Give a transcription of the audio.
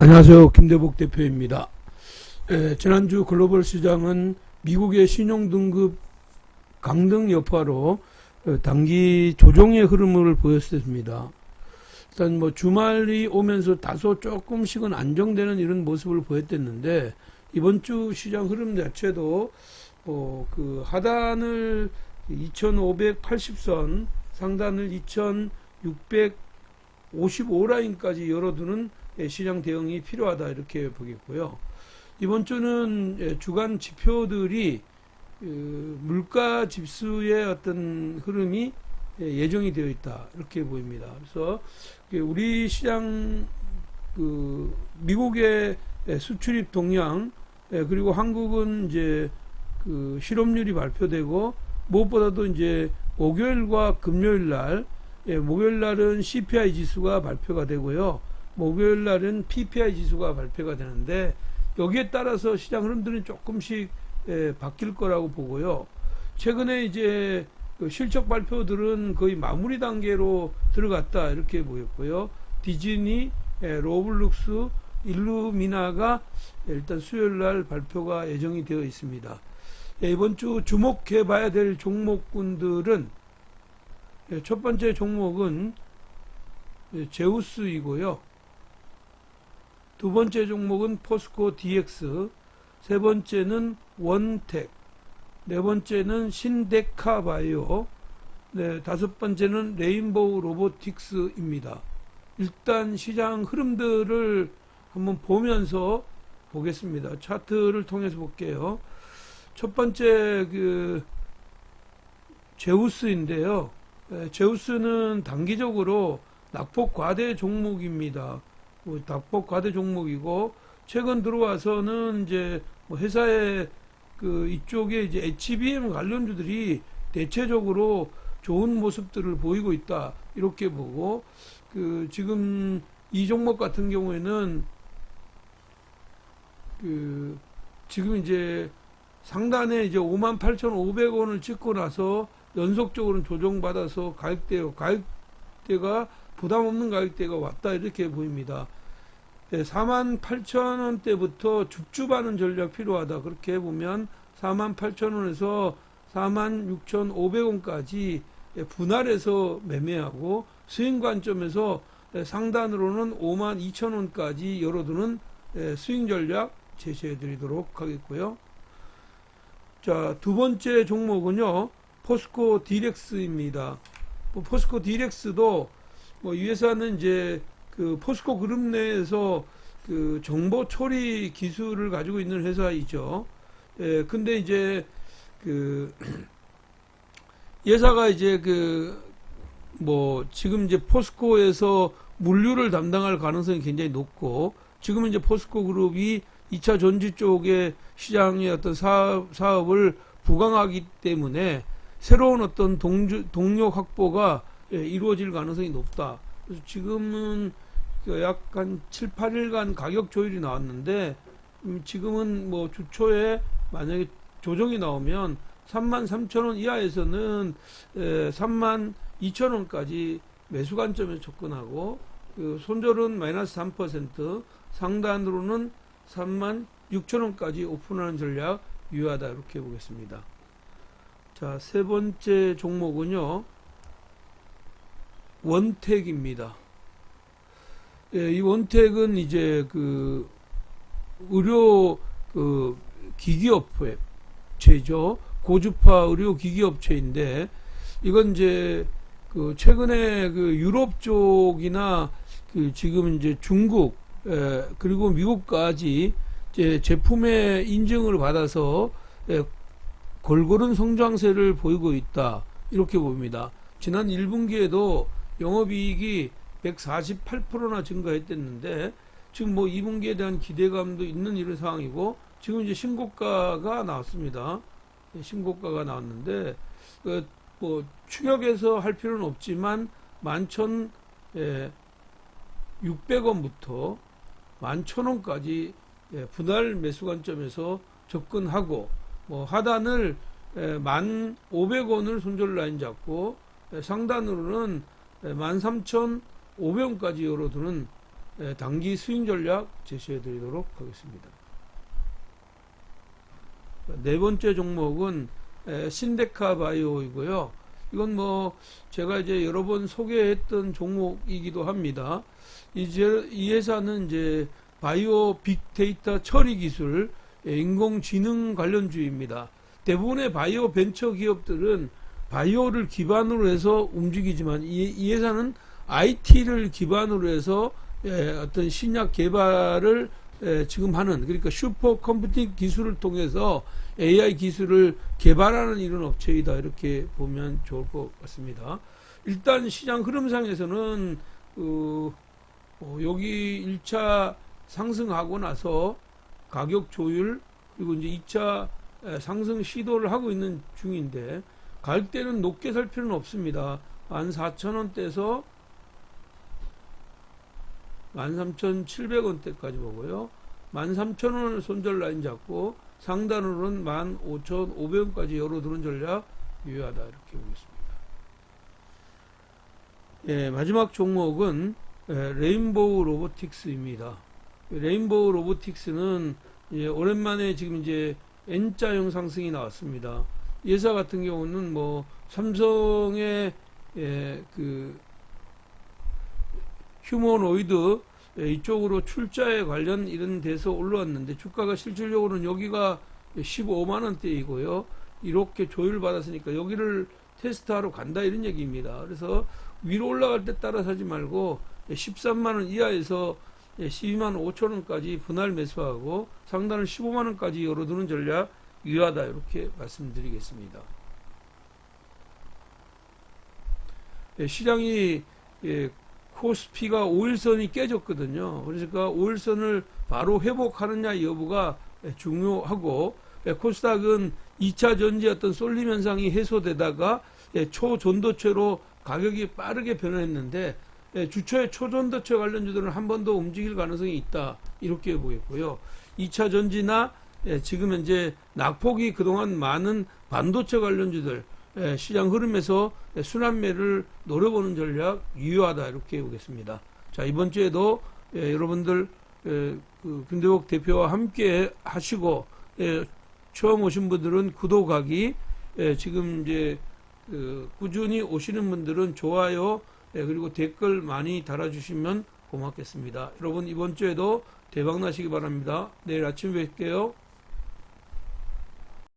안녕하세요. 김대복 대표입니다. 에, 지난주 글로벌 시장은 미국의 신용등급 강등 여파로 어, 단기 조정의 흐름을 보였습니다. 일단 뭐 주말이 오면서 다소 조금씩은 안정되는 이런 모습을 보였댔는데 이번 주 시장 흐름 자체도 어, 그 하단을 2580선 상단을 2655라인까지 열어두는 예, 시장 대응이 필요하다 이렇게 보겠고요. 이번 주는 예, 주간 지표들이 그 물가 지수의 어떤 흐름이 예, 예정이 되어 있다 이렇게 보입니다. 그래서 그 우리 시장 그 미국의 예, 수출입 동향 예, 그리고 한국은 이제 그 실업률이 발표되고 무엇보다도 이제 목요일과 금요일 날 예, 목요일 날은 CPI 지수가 발표가 되고요. 목요일 날은 PPI 지수가 발표가 되는데 여기에 따라서 시장 흐름들은 조금씩 예, 바뀔 거라고 보고요. 최근에 이제 그 실적 발표들은 거의 마무리 단계로 들어갔다 이렇게 보였고요. 디즈니, 예, 로블룩스, 일루미나가 일단 수요일 날 발표가 예정이 되어 있습니다. 예, 이번 주 주목해 봐야 될 종목군들은 예, 첫 번째 종목은 예, 제우스이고요. 두 번째 종목은 포스코 DX, 세 번째는 원텍, 네 번째는 신데카 바이오, 네, 다섯 번째는 레인보우 로보틱스입니다. 일단 시장 흐름들을 한번 보면서 보겠습니다. 차트를 통해서 볼게요. 첫 번째 그 제우스인데요. 에, 제우스는 단기적으로 낙폭 과대 종목입니다. 뭐 낙폭 과대 종목이고 최근 들어와서는 이제 뭐 회사의 그 이쪽에 이제 HBM 관련주들이 대체적으로 좋은 모습들을 보이고 있다 이렇게 보고 그 지금 이 종목 같은 경우에는 그 지금 이제 상단에 이제 58,500원을 찍고 나서 연속적으로 조정받아서 가격대 가격대가 부담 없는 가격대가 왔다 이렇게 보입니다. 예, 48,000원대부터 줍줍하는 전략 필요하다. 그렇게 보면 48,000원에서 46,500원까지 예, 분할해서 매매하고 스윙 관점에서 예, 상단으로는 52,000원까지 열어두는 예, 스윙 전략 제시해 드리도록 하겠고요. 자, 두 번째 종목은요. 포스코 디렉스입니다. 뭐 포스코 디렉스도 뭐이 회사는 이제 그 포스코 그룹 내에서 그 정보 처리 기술을 가지고 있는 회사이죠. 예, 근데 이제 그 예사가 이제 그 뭐 지금 이제 포스코에서 물류를 담당할 가능성이 굉장히 높고 지금은 이제 포스코 그룹이 2차 전지 쪽의 시장의 어떤 사업, 사업을 부강하기 때문에 새로운 어떤 동주, 동력 확보가 예, 이루어질 가능성이 높다. 그래서 지금은 그 약간 7, 8일간 가격 조율이 나왔는데 음, 지금은 뭐 주초에 만약에 조정이 나오면 3만 3천 원 이하에서는 에, 3만 2천 원까지 매수 관점에서 접근하고 그 손절은 마이너스 3% 상단으로는 3만 6천 원까지 오픈하는 전략 유효하다 이렇게 보겠습니다. 자, 세 번째 종목은요. 원택입니다. 예, 이 원택은 이제 그 의료 그 기기업체죠. 고주파 의료 기기업체인데 이건 이제 그 최근에 그 유럽 쪽이나 그 지금 이제 중국 에, 그리고 미국까지 이제 제품의 인증을 받아서 에, 골고른 성장세를 보이고 있다 이렇게 봅니다. 지난 1분기에도 영업이익이 148%나 증가했댔는데 지금 뭐 2분기에 대한 기대감도 있는 이런 상황이고 지금 이제 신고가가 나왔습니다. 예, 신고가가 나왔는데 그 뭐 추격해서 할 필요는 없지만 11,600원부터 11,000원까지 예, 분할 매수 관점에서 접근하고 뭐 하단을 1,500원을 손절 라인 잡고 예, 상단으로는 13,500원까지 열어두는 에, 단기 스윙 전략 제시해 드리도록 하겠습니다. 네 번째 종목은 에, 신데카 바이오이고요. 이건 뭐 제가 이제 여러 번 소개했던 종목이기도 합니다. 이제 이 회사는 이제 바이오 빅데이터 처리 기술, 예, 인공지능 관련주입니다. 대부분의 바이오 벤처 기업들은 바이오를 기반으로 해서 움직이지만 이, 이 회사는 IT를 기반으로 해서 예, 어떤 신약 개발을 예, 지금 하는 그러니까 슈퍼 컴퓨팅 기술을 통해서 AI 기술을 개발하는 이런 업체이다 이렇게 보면 좋을 것 같습니다. 일단 시장 흐름상에서는 그 어, 여기 1차 상승하고 나서 가격 조율 그리고 이제 2차 상승 시도를 하고 있는 중인데 가격대는 높게 살 필요는 없습니다. 14,000원대에서 13,700원대까지 보고요. 13,000원을 손절 라인 잡고 상단으로는 15,500원까지 열어두는 전략 유효하다 이렇게 보겠습니다. 예, 마지막 종목은 예, 레인보우 로보틱스입니다. 레인보우 로보틱스는 예, 오랜만에 지금 이제 N자형 상승이 나왔습니다. 이 회사 같은 경우는 뭐 삼성의 예, 그 휴머노이드 예, 이쪽으로 출자에 관련 이런 데서 올라왔는데 주가가 실질적으로는 여기가 15만 원대이고요. 이렇게 조율 받았으니까 여기를 테스트하러 간다 이런 얘기입니다. 그래서 위로 올라갈 때 따라 사지 말고 13만 원 이하에서 12만 5천 원까지 분할 매수하고 상단을 15만 원까지 열어두는 전략 유효하다 이렇게 말씀드리겠습니다. 예, 시장이 예, 코스피가 5일선이 깨졌거든요. 그러니까 5일선을 바로 회복하느냐 여부가 예, 중요하고 예, 코스닥은 2차 전지 어떤 쏠림 현상이 해소되다가 예, 초전도체로 가격이 빠르게 변화했는데 예, 주초에 초전도체 관련주들은 한 번 더 움직일 가능성이 있다 이렇게 보겠고요. 2차 전지나 예, 지금 현재 낙폭이 그동안 많은 반도체 관련주들 예, 시장 흐름에서 예, 순환매를 노려보는 전략 유효하다 이렇게 보겠습니다. 자 이번 주에도 예, 여러분들 예, 그 김대복 대표와 함께 하시고 예, 처음 오신 분들은 구독하기 예, 지금 이제 그 꾸준히 오시는 분들은 좋아요 예, 그리고 댓글 많이 달아주시면 고맙겠습니다. 여러분 이번 주에도 대박 나시기 바랍니다. 내일 아침 뵐게요.